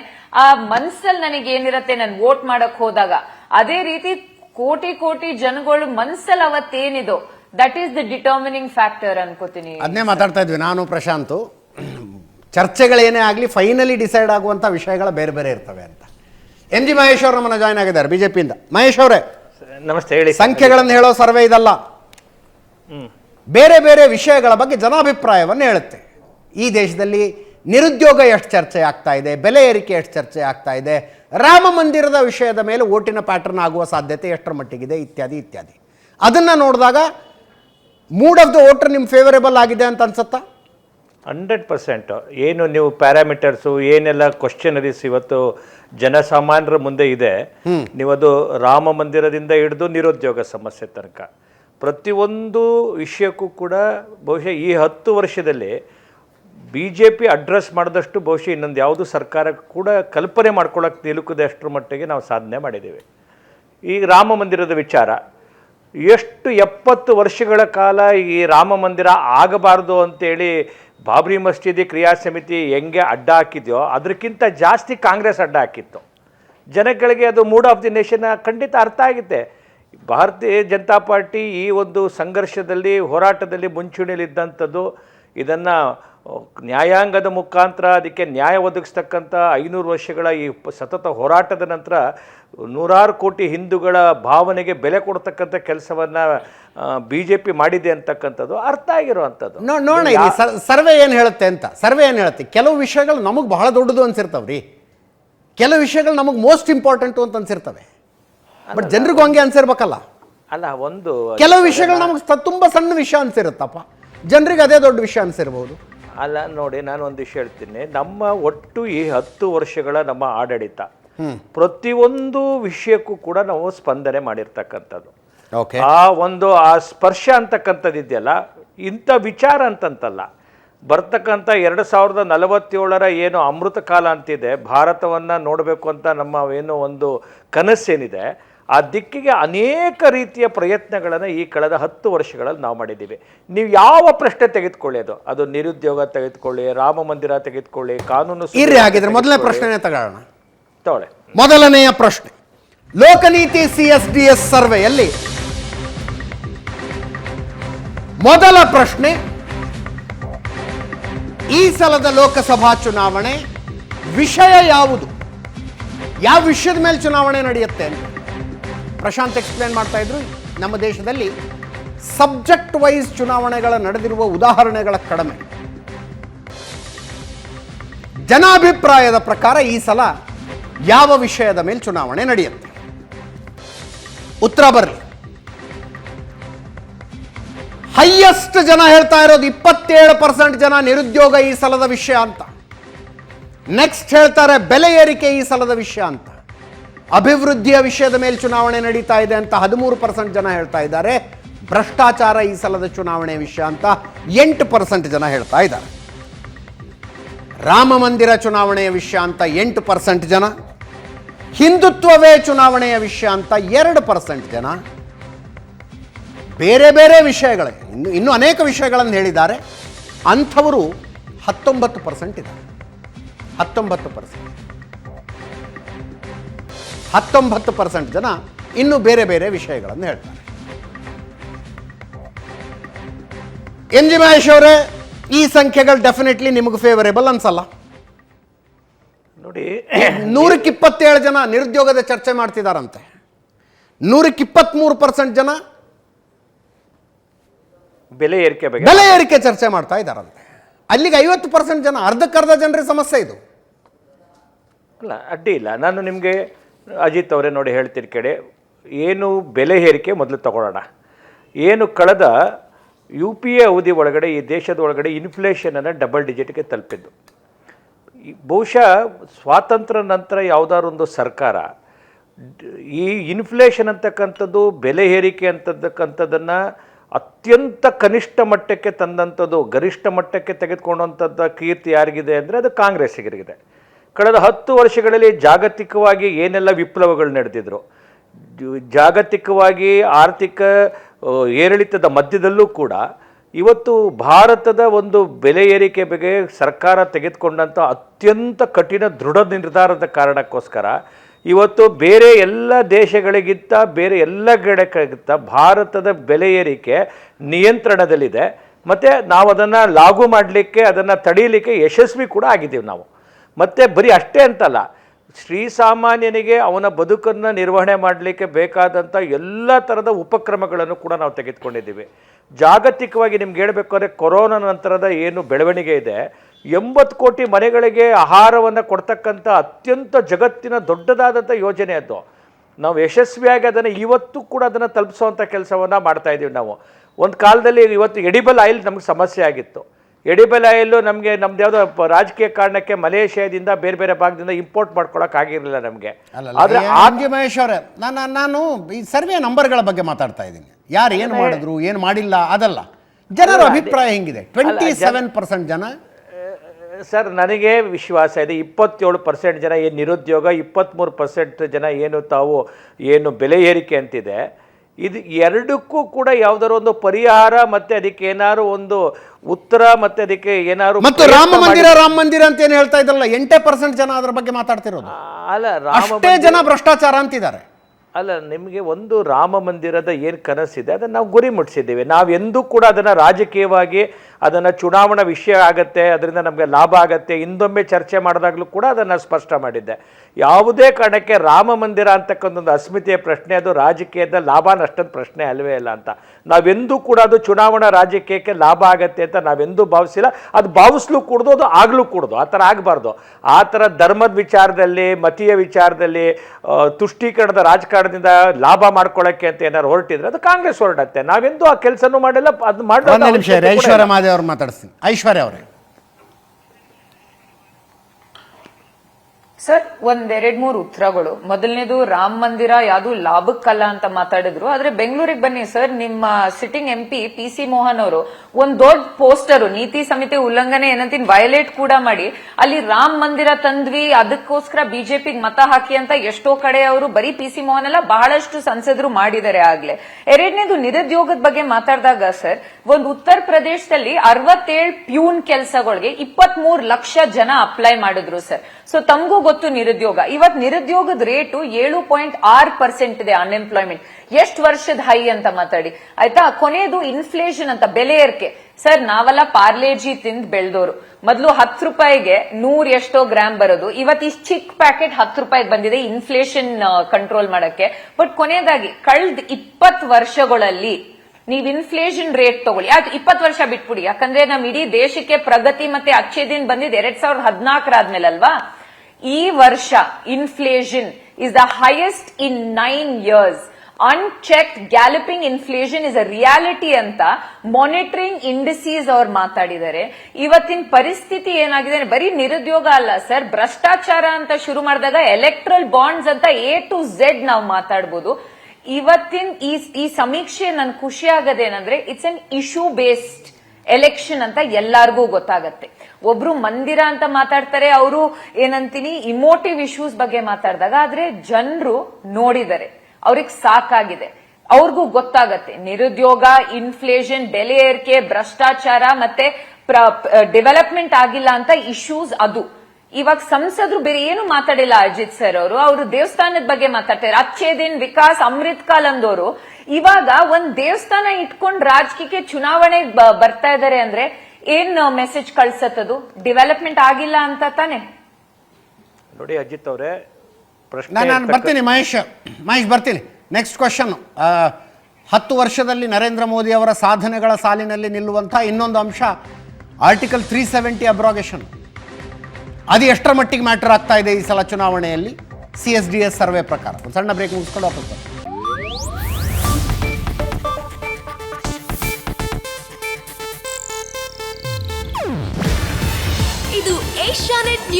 C: ಆ ಮನ್ಸಲ್ಲಿ ನನಗೆ ಏನಿರತ್ತೆ ನಾನು ವೋಟ್ ಮಾಡಕ್ ಹೋದಾಗ. ಅದೇ ರೀತಿ ಕೋಟಿ ಕೋಟಿ ಜನಗಳು ಮನ್ಸಲ್ಲಿ ಅವತ್ತೇನಿದೋ that is the determining factor ಅನ್ಕೋತೀನಿ.
A: ಅದನ್ನೇ ಮಾತಾಡ್ತಾ ಇದ್ವಿ ನಾನು ಪ್ರಶಾಂತ್. [clears throat] ಚರ್ಚೆಗಳೇನೇ ಆಗಲಿ ಫೈನಲಿ ಡಿಸೈಡ್ ಆಗುವಂಥ ವಿಷಯಗಳ ಬೇರೆ ಬೇರೆ ಇರ್ತವೆ ಅಂತ. ಎನ್ ಜಿ ಮಹೇಶ್ ಅವರು ನಮ್ಮನ್ನ ಜಾಯ್ನ್ ಆಗಿದ್ದಾರೆ ಬಿಜೆಪಿಯಿಂದ. ಮಹೇಶ್ ಅವರೇ
D: ನಮಸ್ತೆ ಹೇಳಿ.
A: ಸಂಖ್ಯೆಗಳನ್ನು ಹೇಳೋ ಸರ್ವೆ ಇದಲ್ಲ. ಬೇರೆ ಬೇರೆ ವಿಷಯಗಳ ಬಗ್ಗೆ ಜನಾಭಿಪ್ರಾಯವನ್ನು ಹೇಳುತ್ತೆ. ಈ ದೇಶದಲ್ಲಿ ನಿರುದ್ಯೋಗ ಎಷ್ಟು ಚರ್ಚೆ ಆಗ್ತಾ ಇದೆ ಬೆಲೆ ಏರಿಕೆ ಎಷ್ಟು ಚರ್ಚೆ ಆಗ್ತಾ ಇದೆ ರಾಮ ಮಂದಿರದ ವಿಷಯದ ಮೇಲೆ ಓಟಿನ ಪ್ಯಾಟರ್ನ್ ಆಗುವ ಸಾಧ್ಯತೆ ಎಷ್ಟರ ಮಟ್ಟಿಗಿದೆ ಇತ್ಯಾದಿ ಇತ್ಯಾದಿ. ಅದನ್ನು ನೋಡಿದಾಗ ಮೂಡ್ ಆಫ್ ದ ವೋಟರ್ ನಿಮ್ಮ ಫೇವರೇಬಲ್ ಆಗಿದೆ ಅಂತ ಅನ್ಸುತ್ತಾ?
D: Hundred percent. ಏನು ನೀವು ಪ್ಯಾರಾಮೀಟರ್ಸು ಏನೆಲ್ಲ ಕ್ವಶನರೀಸ್ ಇವತ್ತು ಜನಸಾಮಾನ್ಯರ ಮುಂದೆ ಇದೆ ನೀವದು ರಾಮ ಮಂದಿರದಿಂದ ಹಿಡಿದು ನಿರುದ್ಯೋಗ ಸಮಸ್ಯೆ ತನಕ. ಪ್ರತಿಯೊಂದು ವಿಷಯಕ್ಕೂ ಕೂಡ ಬಹುಶಃ ಈ ಹತ್ತು ವರ್ಷದಲ್ಲಿ ಬಿ ಜೆ ಪಿ ಅಡ್ರೆಸ್ ಮಾಡಿದಷ್ಟು ಬಹುಶಃ ಇನ್ನೊಂದು ಯಾವುದು ಸರ್ಕಾರ ಕೂಡ ಕಲ್ಪನೆ ಮಾಡ್ಕೊಳ್ಳೋಕೆ ನಿಲುಕದೆ ಅಷ್ಟರ ಮಟ್ಟಿಗೆ ನಾವು ಸಾಧನೆ ಮಾಡಿದ್ದೇವೆ. ಈ ರಾಮ ಮಂದಿರದ ವಿಚಾರ, ಎಷ್ಟು ಎಪ್ಪತ್ತು ವರ್ಷಗಳ ಕಾಲ ಈ ರಾಮ ಮಂದಿರ ಆಗಬಾರ್ದು ಅಂತೇಳಿ ಬಾಬ್ರಿ ಮಸ್ಜಿದಿ ಕ್ರಿಯಾ ಸಮಿತಿ ಹೆಂಗೆ ಅಡ್ಡ ಹಾಕಿದೆಯೋ ಅದಕ್ಕಿಂತ ಜಾಸ್ತಿ ಕಾಂಗ್ರೆಸ್ ಅಡ್ಡ ಹಾಕಿತ್ತು. ಜನಗಳಿಗೆ ಅದು ಮೂಡ್ ಆಫ್ ದಿ ನೇಷನ್ ಖಂಡಿತ ಅರ್ಥ ಆಗುತ್ತೆ ಭಾರತೀಯ ಜನತಾ ಪಾರ್ಟಿ ಈ ಒಂದು ಸಂಘರ್ಷದಲ್ಲಿ, ಹೋರಾಟದಲ್ಲಿ ಮುಂಚೂಣಿಯಲ್ಲಿದ್ದಂಥದ್ದು, ಇದನ್ನು ನ್ಯಾಯಾಂಗದ ಮುಖಾಂತರ ಅದಕ್ಕೆ ನ್ಯಾಯ ಒದಗಿಸ್ತಕ್ಕಂಥ ಐನೂರು ವರ್ಷಗಳ ಈ ಸತತ ಹೋರಾಟದ ನಂತರ ನೂರಾರು ಕೋಟಿ ಹಿಂದೂಗಳ ಭಾವನೆಗೆ ಬೆಲೆ ಕೊಡ್ತಕ್ಕಂಥ ಕೆಲಸವನ್ನು ಬಿ ಜೆ ಪಿ ಮಾಡಿದೆ ಅಂತಕ್ಕಂಥದ್ದು ಅರ್ಥ ಆಗಿರುವಂಥದ್ದು.
A: ನೋ ನೋಡೋಣ ಇಲ್ಲಿ ಸರ್ವೆ ಏನು ಹೇಳುತ್ತೆ ಅಂತ ಸರ್ವೆ ಏನು ಹೇಳುತ್ತೆ? ಕೆಲವು ವಿಷಯಗಳು ನಮಗೆ ಬಹಳ ದೊಡ್ಡದು ಅನ್ಸಿರ್ತಾವ್ರಿ. ಕೆಲವು ವಿಷಯಗಳು ನಮಗೆ ಮೋಸ್ಟ್ ಇಂಪಾರ್ಟೆಂಟು ಅಂತ ಅನ್ಸಿರ್ತವೆ. ಬಟ್ ಜನರಿಗೂ ಹಂಗೆ ಅನ್ಸಿರ್ಬೇಕಲ್ಲ.
D: ಅಲ್ಲ ಒಂದು
A: ಕೆಲವು ವಿಷಯಗಳು ನಮಗೆ ತುಂಬ ಸಣ್ಣ ವಿಷಯ ಅನ್ಸಿರುತ್ತಪ್ಪ. ಜನರಿಗೆ ಅದೇ ದೊಡ್ಡ ವಿಷಯ ಅನ್ಸಿರ್ಬೋದು.
D: ಅಲ್ಲ ನೋಡಿ ನಾನು ಒಂದು ವಿಷಯ ಹೇಳ್ತೀನಿ. ನಮ್ಮ ಒಟ್ಟು ಈ ಹತ್ತು ವರ್ಷಗಳ ನಮ್ಮ ಆಡಳಿತ ಪ್ರತಿಯೊಂದು ವಿಷಯಕ್ಕೂ ಕೂಡ ನಾವು ಸ್ಪಂದನೆ ಮಾಡಿರ್ತಕ್ಕಂಥದ್ದು.
A: ಓಕೆ
D: ಆ ಒಂದು ಆ ಸ್ಪರ್ಶ ಅಂತಕ್ಕಂಥದ್ದು ಇದೆಯಲ್ಲ ಇಂಥ ವಿಚಾರ ಅಂತಂತಲ್ಲ ಬರ್ತಕ್ಕಂಥ ಎರಡು ಸಾವಿರದ ನಲವತ್ತೇಳರ ಏನು ಅಮೃತ ಕಾಲ ಅಂತಿದೆ ಭಾರತವನ್ನು ನೋಡಬೇಕು ಅಂತ ನಮ್ಮ ಏನು ಒಂದು ಕನಸೇನಿದೆ ಆ ದಿಕ್ಕಿಗೆ ಅನೇಕ ರೀತಿಯ ಪ್ರಯತ್ನಗಳನ್ನು ಈ ಕಳೆದ ಹತ್ತು ವರ್ಷಗಳಲ್ಲಿ ನಾವು ಮಾಡಿದ್ದೀವಿ. ನೀವು ಯಾವ ಪ್ರಶ್ನೆ ತೆಗೆದುಕೊಳ್ಳಿ ಅದು? ಅದು ನಿರುದ್ಯೋಗ ತೆಗೆದುಕೊಳ್ಳಿ ರಾಮ ಮಂದಿರ ತೆಗೆದುಕೊಳ್ಳಿ ಕಾನೂನು
A: ಇರ್ರಿ ಹಾಗಿದ್ರೆ ಮೊದಲನೇ
D: ಪ್ರಶ್ನೆ
A: ಪ್ರಶ್ನೆನೇ ತಗೊಳ್ಳೋಣ.
D: ತಗೊಳ್ಳಿ.
A: ಮೊದಲನೆಯ ಪ್ರಶ್ನೆ. Lokniti C S D S ಸರ್ವೆಯಲ್ಲಿ ಮೊದಲ ಪ್ರಶ್ನೆ ಈ ಸಲದ ಲೋಕಸಭಾ ಚುನಾವಣೆ ವಿಷಯ ಯಾವುದು? ಯಾವ ವಿಷಯದ ಮೇಲೆ ಚುನಾವಣೆ ನಡೆಯುತ್ತೆ ಅಂತ. ಪ್ರಶಾಂತ್ ಎಕ್ಸ್ಪ್ಲೇನ್ ಮಾಡ್ತಾ ಇದ್ರು. ನಮ್ಮ ದೇಶದಲ್ಲಿ ಸಬ್ಜೆಕ್ಟ್ ವೈಸ್ ಚುನಾವಣೆಗಳ ನಡೆದಿರುವ ಉದಾಹರಣೆಗಳ ಕಡಿಮೆ. ಜನಾಭಿಪ್ರಾಯದ ಪ್ರಕಾರ ಈ ಸಲ ಯಾವ ವಿಷಯದ ಮೇಲೆ ಚುನಾವಣೆ ನಡೆಯುತ್ತೆ? ಉತ್ತರ ಬರಲಿ. ಹೈಯೆಸ್ಟ್ ಜನ ಹೇಳ್ತಾ ಇರೋದು ಇಪ್ಪತ್ತೇಳು ಪರ್ಸೆಂಟ್ ಜನ ನಿರುದ್ಯೋಗ ಈ ಸಲದ ವಿಷಯ ಅಂತ. ನೆಕ್ಸ್ಟ್ ಹೇಳ್ತಾರೆ ಬೆಲೆ ಏರಿಕೆ ಈ ಸಲದ ವಿಷಯ ಅಂತ. ಅಭಿವೃದ್ಧಿಯ ವಿಷಯದ ಮೇಲೆ ಚುನಾವಣೆ ನಡೀತಾ ಇದೆ ಅಂತ ಹದಿಮೂರು ಪರ್ಸೆಂಟ್ ಜನ ಹೇಳ್ತಾ ಇದ್ದಾರೆ. ಭ್ರಷ್ಟಾಚಾರ ಈ ಸಲದ ಚುನಾವಣೆ ವಿಷಯ ಅಂತ ಎಂಟು ಪರ್ಸೆಂಟ್ ಜನ ಹೇಳ್ತಾ ಇದ್ದಾರೆ. ರಾಮ ಮಂದಿರ ಚುನಾವಣೆಯ ವಿಷಯ ಅಂತ ಎಂಟು ಪರ್ಸೆಂಟ್ ಜನ. ಹಿಂದುತ್ವವೇ ಚುನಾವಣೆಯ ವಿಷಯ ಅಂತ ಎರಡು ಪರ್ಸೆಂಟ್ ಜನ. ಬೇರೆ ಬೇರೆ ವಿಷಯಗಳ, ಇನ್ನು, ಇನ್ನೂ ಅನೇಕ ವಿಷಯಗಳನ್ನು ಹೇಳಿದ್ದಾರೆ. ಅಂಥವರು ಹತ್ತೊಂಬತ್ತು ಪರ್ಸೆಂಟ್ ಇದ್ದಾರೆ. ಹತ್ತೊಂಬತ್ತು ಪರ್ಸೆಂಟ್. ಹತ್ತೊಂಬತ್ತು ಪರ್ಸೆಂಟ್ ಜನ ಇನ್ನು ಬೇರೆ ಬೇರೆ ವಿಷಯಗಳನ್ನು ಹೇಳ್ತಾರೆ. ಎನ್ ಜಿ ಮಹೇಶ್ ಅವರೇ ಈ ಸಂಖ್ಯೆಗಳು ಡೆಫಿನೆಟ್ಲಿ ನಿಮಗೆ ಫೇವರೇಬಲ್ ಅನ್ಸಲ್ಲ.
D: ನೋಡಿ
A: ನೂರಕ್ಕೆ ಇಪ್ಪತ್ತೇಳು ಜನ ನಿರುದ್ಯೋಗದ ಚರ್ಚೆ ಮಾಡ್ತಿದಾರಂತೆ. ನೂರಕ್ಕೆ ಇಪ್ಪತ್ತ್ಮೂರು ಪರ್ಸೆಂಟ್ ಜನ
D: ಬೆಲೆ ಏರಿಕೆ ಬಗ್ಗೆ
A: ಬೆಲೆ ಏರಿಕೆ ಚರ್ಚೆ ಮಾಡ್ತಾ ಇದ್ದಾರಂತೆ ಅಲ್ಲಿಗೆ ಐವತ್ತು ಪರ್ಸೆಂಟ್ ಜನ ಅರ್ಧಕ್ಕರ್ಧ ಜನರಿಗೆ ಸಮಸ್ಯೆ ಇದು.
D: ಅಲ್ಲ ಅಡ್ಡಿ ಇಲ್ಲ. ನಾನು ನಿಮಗೆ ಅಜಿತ್ ಅವರೇ ನೋಡಿ ಹೇಳ್ತೀರಿ ಕೇಳಿ. ಏನು ಬೆಲೆ ಏರಿಕೆ ಮೊದಲು ತಗೊಳ್ಳೋಣ. ಏನು ಕಳೆದ ಯು ಪಿ ಎ ಅವಧಿ ಒಳಗಡೆ, ಈ ದೇಶದ ಒಳಗಡೆ ಇನ್ಫ್ಲೇಷನನ್ನು ಡಬಲ್ ಡಿಜಿಟ್ಗೆ ತಲುಪಿದ್ದು. ಬಹುಶಃ ಸ್ವಾತಂತ್ರ್ಯ ನಂತರ ಯಾವುದಾದ್ರು ಒಂದು ಸರ್ಕಾರ, ಈ ಇನ್ಫ್ಲೇಷನ್ ಅಂತಕ್ಕಂಥದ್ದು, ಬೆಲೆ ಏರಿಕೆ ಅಂತಕ್ಕಂಥದ್ದನ್ನು ಅತ್ಯಂತ ಕನಿಷ್ಠ ಮಟ್ಟಕ್ಕೆ ತಂದಂಥದ್ದು, ಗರಿಷ್ಠ ಮಟ್ಟಕ್ಕೆ ತೆಗೆದುಕೊಂಡಂಥದ್ದು ಕೀರ್ತಿ ಯಾರಿಗಿದೆ ಅಂದರೆ ಅದು ಕಾಂಗ್ರೆಸ್ಸಿಗರಿಗಿದೆ. ಕಳೆದ ಹತ್ತು ವರ್ಷಗಳಲ್ಲಿ ಜಾಗತಿಕವಾಗಿ ಏನೆಲ್ಲ ವಿಪ್ಲವಗಳು ನಡೆದಿದ್ರು, ಜಾಗತಿಕವಾಗಿ ಆರ್ಥಿಕ ಏರಿಳಿತದ ಮಧ್ಯದಲ್ಲೂ ಕೂಡ ಇವತ್ತು ಭಾರತದ ಒಂದು ಬೆಲೆ ಏರಿಕೆ ಬಗ್ಗೆ ಸರ್ಕಾರ ತೆಗೆದುಕೊಂಡಂಥ ಅತ್ಯಂತ ಕಠಿಣ ದೃಢ ನಿರ್ಧಾರದ ಕಾರಣಕ್ಕೋಸ್ಕರ ಇವತ್ತು ಬೇರೆ ಎಲ್ಲ ದೇಶಗಳಿಗಿಂತ ಬೇರೆ ಎಲ್ಲ ಕಡೆಗಿಂತ ಭಾರತದ ಬೆಲೆ ಏರಿಕೆ ನಿಯಂತ್ರಣದಲ್ಲಿದೆ. ಮತ್ತು ನಾವು ಅದನ್ನು ಲಾಗು ಮಾಡಲಿಕ್ಕೆ, ಅದನ್ನು ತಡೀಲಿಕ್ಕೆ ಯಶಸ್ವಿ ಕೂಡ ಆಗಿದ್ದೀವಿ ನಾವು. ಮತ್ತು ಬರೀ ಅಷ್ಟೇ ಅಂತಲ್ಲ ಶ್ರೀಸಾಮಾನ್ಯನಿಗೆ ಅವನ ಬದುಕನ್ನು ನಿರ್ವಹಣೆ ಮಾಡಲಿಕ್ಕೆ ಬೇಕಾದಂಥ ಎಲ್ಲ ಥರದ ಉಪಕ್ರಮಗಳನ್ನು ಕೂಡ ನಾವು ತೆಗೆದುಕೊಂಡಿದ್ದೀವಿ. ಜಾಗತಿಕವಾಗಿ ನಿಮ್ಗೆ ಹೇಳಬೇಕಾದ್ರೆ ಕೊರೋನಾ ನಂತರದ ಏನು ಬೆಳವಣಿಗೆ ಇದೆ. ಎಂಬತ್ತು ಕೋಟಿ ಮನೆಗಳಿಗೆ ಆಹಾರವನ್ನು ಕೊಡ್ತಕ್ಕಂಥ ಅತ್ಯಂತ ಜಗತ್ತಿನ ದೊಡ್ಡದಾದಂಥ ಯೋಜನೆ ಅದು. ನಾವು ಯಶಸ್ವಿಯಾಗಿ ಅದನ್ನು ಇವತ್ತು ಕೂಡ ಅದನ್ನು ತಲುಪಿಸುವಂಥ ಕೆಲಸವನ್ನು ಮಾಡ್ತಾಯಿದ್ದೀವಿ ನಾವು. ಒಂದು ಕಾಲದಲ್ಲಿ ಇವತ್ತು ಎಡಿಬಲ್ ಆಯಿಲ್ ನಮಗೆ ಸಮಸ್ಯೆ ಆಗಿತ್ತು. ಎಡಿಬಲ್ ಆಯಿಲು ನಮಗೆ ನಮ್ದು ಯಾವುದೋ ಪ- ರಾಜಕೀಯ ಕಾರಣಕ್ಕೆ ಮಲೇಷ್ಯಾದಿಂದ ಬೇರೆ ಬೇರೆ ಭಾಗದಿಂದ ಇಂಪೋರ್ಟ್ ಮಾಡ್ಕೊಳಕ್ ಆಗಿರಲಿಲ್ಲ ನಮಗೆ. ಆದರೆ
A: ಅಂಜಿ ಮಹೇಶ್ ಅವರೇ? ನಾನು ನಾನು ಈ ಸರ್ವೆ ನಂಬರ್ಗಳ ಬಗ್ಗೆ ಮಾತಾಡ್ತಾ ಇದ್ದೀನಿ. ಯಾರು ಏನು ಮಾಡಿದ್ರು ಏನು ಮಾಡಿಲ್ಲ ಅದಲ್ಲ. ಜನರ ಅಭಿಪ್ರಾಯ ಹೆಂಗಿದೆ? ಟ್ವೆಂಟಿ ಸೆವೆನ್ ಪರ್ಸೆಂಟ್ ಜನ?
D: ಸರ್ ನನಗೆ ವಿಶ್ವಾಸ ಇದೆ ಇಪ್ಪತ್ತೇಳು ಪರ್ಸೆಂಟ್ ಜನ ಏನು ನಿರುದ್ಯೋಗ ಇಪ್ಪತ್ತ್ಮೂರು ಪರ್ಸೆಂಟ್ ಜನ ಏನು ತಾವು ಏನು ಬೆಲೆ ಏರಿಕೆ ಅಂತಿದೆ ಇದು ಎರಡಕ್ಕೂ ಕೂಡ ಯಾವ್ದಾರು ಒಂದು ಪರಿಹಾರ ಮತ್ತೆ ಅದಕ್ಕೆ ಏನಾದ್ರು ಒಂದು ಉತ್ತರ ಮತ್ತೆ ಅದಕ್ಕೆ ಏನಾದ್ರು
A: ಮತ್ತು ರಾಮ ಮಂದಿರ ರಾಮ ಮಂದಿರ ಅಂತ ಏನು ಹೇಳ್ತಾ ಇದ್ರಲ್ಲ ಎಂಟೇ ಪರ್ಸೆಂಟ್ ಜನ ಅದ್ರ ಬಗ್ಗೆ ಮಾತಾಡ್ತಿರೋದು.
D: ಅಲ್ಲ ರಾಮ
A: ಅಷ್ಟೇ ಜನ ಭ್ರಷ್ಟಾಚಾರ ಅಂತಿದ್ದಾರೆ.
D: ಅಲ್ಲ ನಿಮಗೆ ಒಂದು ರಾಮ ಮಂದಿರದ ಏನು ಕನಸಿದೆ ಅದನ್ನು ನಾವು ಗುರಿ ಮುಟ್ಟಿಸಿದ್ದೀವಿ ನಾವೆಂದೂ ಕೂಡ ಅದನ್ನು ರಾಜಕೀಯವಾಗಿ ಅದನ್ನು ಚುನಾವಣಾ ವಿಷಯ ಆಗತ್ತೆ ಅದರಿಂದ ನಮಗೆ ಲಾಭ ಆಗತ್ತೆ ಇಂದೊಮ್ಮೆ ಚರ್ಚೆ ಮಾಡಿದಾಗಲೂ ಕೂಡ ಅದನ್ನು ಸ್ಪಷ್ಟ ಮಾಡಿದ್ದೆ. ಯಾವುದೇ ಕಾರಣಕ್ಕೆ ರಾಮ ಮಂದಿರ ಅಂತಕ್ಕಂಥ ಒಂದು ಅಸ್ಮಿತೆಯ ಪ್ರಶ್ನೆ ಅದು ರಾಜಕೀಯದ ಲಾಭ ನಷ್ಟದ ಪ್ರಶ್ನೆ ಅಲ್ವೇ ಇಲ್ಲ ಅಂತ. ನಾವೆಂದೂ ಕೂಡ ಅದು ಚುನಾವಣಾ ರಾಜಕೀಯಕ್ಕೆ ಲಾಭ ಆಗತ್ತೆ ಅಂತ ನಾವೆಂದೂ ಭಾವಿಸಿಲ್ಲ. ಅದು ಭಾವಿಸ್ಲೂ ಕೂಡ್ದು ಅದು ಆಗ್ಲೂ ಕೂಡ್ದು ಆ ಥರ ಆಗಬಾರ್ದು. ಆ ಥರ ಧರ್ಮದ ವಿಚಾರದಲ್ಲಿ ಮತೀಯ ವಿಚಾರದಲ್ಲಿ ತುಷ್ಟೀಕರಣದ ರಾಜಕಾರಣದಿಂದ ಲಾಭ ಮಾಡ್ಕೊಳ್ಳೋಕ್ಕೆ ಅಂತ ಏನಾದ್ರು ಹೊರಟಿದ್ರೆ ಅದು ಕಾಂಗ್ರೆಸ್ ಹೊರಡತ್ತೆ. ನಾವೆಂದೂ ಆ ಕೆಲಸನೂ ಮಾಡಿಲ್ಲ ಅದು
A: ಒಂದೇ ನಿಮಿಷ ಮಾತಾಡ್ತೀನಿ ಐಶ್ವರ್ಯ ಅವರೇ.
C: ಸರ್, ಒಂದೆರಡ್ ಮೂರು ಉತ್ತರಗಳು. ಮೊದಲನೇದು ರಾಮ ಮಂದಿರ, ಯಾವುದು ಲಾಭಕ್ಕಲ್ಲ ಅಂತ ಮಾತಾಡಿದ್ರು. ಆದ್ರೆ ಬೆಂಗಳೂರಿಗೆ ಬನ್ನಿ ಸರ್, ನಿಮ್ಮ sitting M P P C Mohan ಅವರು ಒಂದ್ ದೊಡ್ಡ ಪೋಸ್ಟರ್, ನೀತಿ ಸಮಿತಿ ಉಲ್ಲಂಘನೆ ಏನಂತೀನಿ ವಯಲೇಟ್ ಕೂಡ ಮಾಡಿ, ಅಲ್ಲಿ ರಾಮ ಮಂದಿರ ತಂದ್ವಿ, ಅದಕ್ಕೋಸ್ಕರ ಬಿಜೆಪಿಗೆ ಮತ ಹಾಕಿ ಅಂತ ಎಷ್ಟೋ ಕಡೆ ಅವರು ಬರೀ ಪಿ ಸಿ ಮೋಹನ್ ಎಲ್ಲ ಬಹಳಷ್ಟು ಸಂಸದರು ಮಾಡಿದ್ದಾರೆ ಆಗ್ಲೇ. ಎರಡನೇದು ನಿರುದ್ಯೋಗದ ಬಗ್ಗೆ ಮಾತಾಡಿದಾಗ ಸರ್, ಒಂದು ಉತ್ತರ ಪ್ರದೇಶದಲ್ಲಿ ಅರವತ್ತೇಳು ಪ್ಯೂನ್ ಕೆಲಸಗಳಿಗೆ ಇಪ್ಪತ್ತ್ ಲಕ್ಷ ಜನ ಅಪ್ಲೈ ಮಾಡಿದ್ರು ಸರ್. ಸೊ ತಮಗೂ ಗೊತ್ತು ನಿರುದ್ಯೋಗ. ಇವತ್ ನಿರುದ್ಯೋಗದ ರೇಟು ಏಳು ಪಾಯಿಂಟ್ ಆರ್ ಪರ್ಸೆಂಟ್ ಇದೆ ಅನ್ಎಂಪ್ಲಾಯ್ಮೆಂಟ್ ಎಷ್ಟು ವರ್ಷದ ಹೈ ಅಂತ ಮಾತಾಡಿ. ಆಯ್ತಾ? ಕೊನೆಯದು ಇನ್ಫ್ಲೇಷನ್ ಅಂತ ಬೆಲೆ ಏರ್ಕೆ. ಸರ್, ನಾವೆಲ್ಲ ಪಾರ್ಲೇಜಿ ತಿಂದ್ ಬೆಳೆದೋರು. ಮೊದಲು ಹತ್ತು ರೂಪಾಯಿಗೆ ನೂರ್ ಎಷ್ಟೋ ಗ್ರಾಮ್ ಬರೋದು. ಇವತ್ತು ಇಷ್ಟು ಚಿಕ್ಕ ಪ್ಯಾಕೆಟ್ ಹತ್ತು ರೂಪಾಯಿಗೆ ಬಂದಿದೆ ಇನ್ಫ್ಲೇಷನ್ ಕಂಟ್ರೋಲ್ ಮಾಡಕ್ಕೆ. ಬಟ್ ಕೊನೆಯದಾಗಿ, ಕಳೆದ ಇಪ್ಪತ್ತು ವರ್ಷಗಳಲ್ಲಿ ನೀವು ಇನ್ಫ್ಲೇಷನ್ ರೇಟ್ ತಗೊಳ್ಳಿ. ಅದು ಇಪ್ಪತ್ತು ವರ್ಷ ಬಿಟ್ಬಿಡಿ? ಯಾಕಂದ್ರೆ ನಮ್ ಇಡೀ ದೇಶಕ್ಕೆ ಪ್ರಗತಿ ಮತ್ತೆ ಅಚ್ಚೆ ದಿನ ಬಂದಿದ್ದು ಎರಡ್ ಸಾವಿರದ ಹದಿನಾಲ್ಕರಾದ್ಮೇಲೆ ಅಲ್ವಾ ಈ ವರ್ಷ inflation is the highest in nine years uncheck galloping inflation is a reality ಅಂತ ಮಾನಿಟರಿಂಗ್ ಇಂಡಿಸೀಸ್ ಅವ್ರು ಮಾತಾಡಿದ್ದಾರೆ. ಇವತ್ತಿನ ಪರಿಸ್ಥಿತಿ ಏನಾಗಿದೆ ಬರೀ ನಿರುದ್ಯೋಗ ಅಲ್ಲ ಸರ್, ಭ್ರಷ್ಟಾಚಾರ ಅಂತ ಶುರು ಮಾಡಿದಾಗ ಎಲೆಕ್ಟ್ರಲ್ ಬಾಂಡ್ಸ್ ಅಂತ ಎ ಟು ಝೆಡ್ ನಾವು ಮಾತಾಡಬಹುದು ಇವತ್ತಿನ ಈ ಸಮೀಕ್ಷೆ ನನ್ ಖುಷಿ ಆಗದೇನಂದ್ರೆ it's an issue based election ಅಂತ ಎಲ್ಲಾರ್ಗೂ ಗೊತ್ತಾಗತ್ತೆ. ಒಬ್ರು ಮಂದಿರ ಅಂತ ಮಾತಾಡ್ತಾರೆ, ಅವರು ಏನಂತೀನಿ ಇಮೋಟಿವ್ ಇಶ್ಯೂಸ್ ಬಗ್ಗೆ ಮಾತಾಡಿದಾಗ ಆದ್ರೆ ಜನರು ನೋಡಿದರೆ, ಅವ್ರಿಗೆ ಸಾಕಾಗಿದೆ. ಅವ್ರಿಗೂ ಗೊತ್ತಾಗತ್ತೆ. ನಿರುದ್ಯೋಗ ಇನ್ಫ್ಲೇಷನ್ ಬೆಲೆ ಏರಿಕೆ ಭ್ರಷ್ಟಾಚಾರ ಮತ್ತೆ ಡೆವಲಪ್ಮೆಂಟ್ ಆಗಿಲ್ಲ ಅಂತ ಇಶ್ಯೂಸ್ ಅದು. ಇವಾಗ ಸಂಸದರು ಬೇರೆ ಏನು ಮಾತಾಡಿಲ್ಲ ಅಜಿತ್ ಸರ್ ಅವರು ಅವರು ದೇವಸ್ಥಾನದ ಬಗ್ಗೆ ಮಾತಾಡ್ತಾರೆ ಅಚ್ಚೇ ದಿನ್ ವಿಕಾಸ್, ಅಮೃತ್ ಕಾಲ್ ಅಂದವರು ಇವಾಗ ಒಂದ್ ದೇವಸ್ಥಾನ ಇಟ್ಕೊಂಡ್ ರಾಜಕೀಯಕ್ಕೆ ಚುನಾವಣೆ ಬರ್ತಾ ಇದಾರೆ ಅಂದ್ರೆ ಏನ್ ಮೆಸೇಜ್ ಕಳ್ಸತ್ತದು? ಡೆವಲಪ್ಮೆಂಟ್ ಆಗಿಲ್ಲ ಅಂತ ತಾನೆ?
D: ನೋಡಿ ಅಜಿತ್ ಅವರೇ ಪ್ರಶ್ನೆ
A: ನಾನು ನಾನು ಬರ್ತೀನಿ ಮಹೇಶ್. ಮಹೇಶ್ ಬರ್ತೀನಿ. ನೆಕ್ಸ್ಟ್ ಕ್ವಶನ್ ಹತ್ತು ವರ್ಷದಲ್ಲಿ ನರೇಂದ್ರ ಮೋದಿ ಅವರ ಸಾಧನೆಗಳ ಸಾಲಿನಲ್ಲಿ ನಿಲ್ಲುವಂತಹ ಇನ್ನೊಂದು ಅಂಶ ಆರ್ಟಿಕಲ್ ತ್ರೀ ಸೆವೆಂಟಿ ಅಬ್ರಾಗೇಷನ್ ಅದು ಎಷ್ಟರ ಮಟ್ಟಿಗೆ ಮ್ಯಾಟರ್ ಆಗ್ತಾ ಇದೆ ಈ ಸಲ ಚುನಾವಣೆಯಲ್ಲಿ? C S D S survey ಪ್ರಕಾರ. ಸಣ್ಣ ಬ್ರೇಕ್ ಮುಗಿಸ್ಕೊಂಡು ವಾಪಸ್